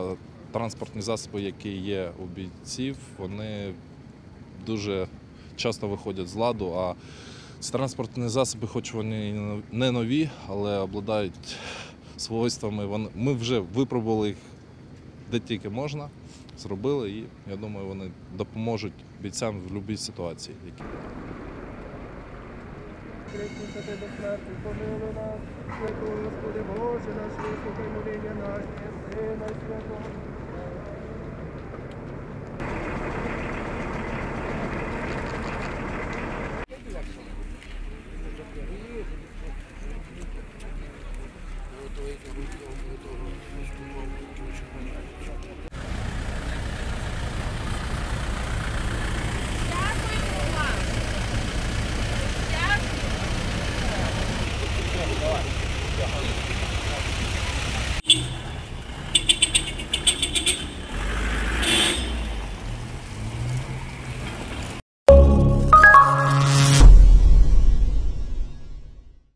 Е, транспортні засоби, які є у бійців, вони дуже часто виходять з ладу. А ці транспортні засоби, хоч вони не нові, але обладають свойствами. Ми вже випробували їх де тільки можна, зробили, і я думаю, вони допоможуть бійцям в будь-якій ситуації. Eu estou aí com muito, muito, muito.